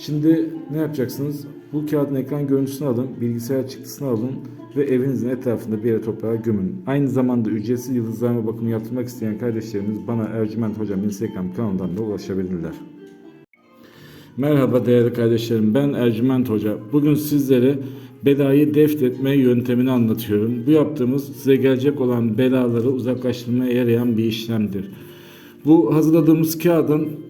Şimdi ne yapacaksınız? Bu kağıdın ekran görüntüsünü alın, bilgisayar çıktısını alın ve evinizin etrafında bir yere toprağa gömün. Aynı zamanda ücretsiz yıldızlarma bakımı yaptırmak isteyen kardeşlerimiz bana Ercüment Hocam Instagram kanalından da ulaşabilirler. Merhaba değerli kardeşlerim ben Ercüment Hoca. Bugün sizlere belayı defnetme yöntemini anlatıyorum. Bu yaptığımız size gelecek olan belaları uzaklaştırmaya yarayan bir işlemdir. Bu hazırladığımız kağıdın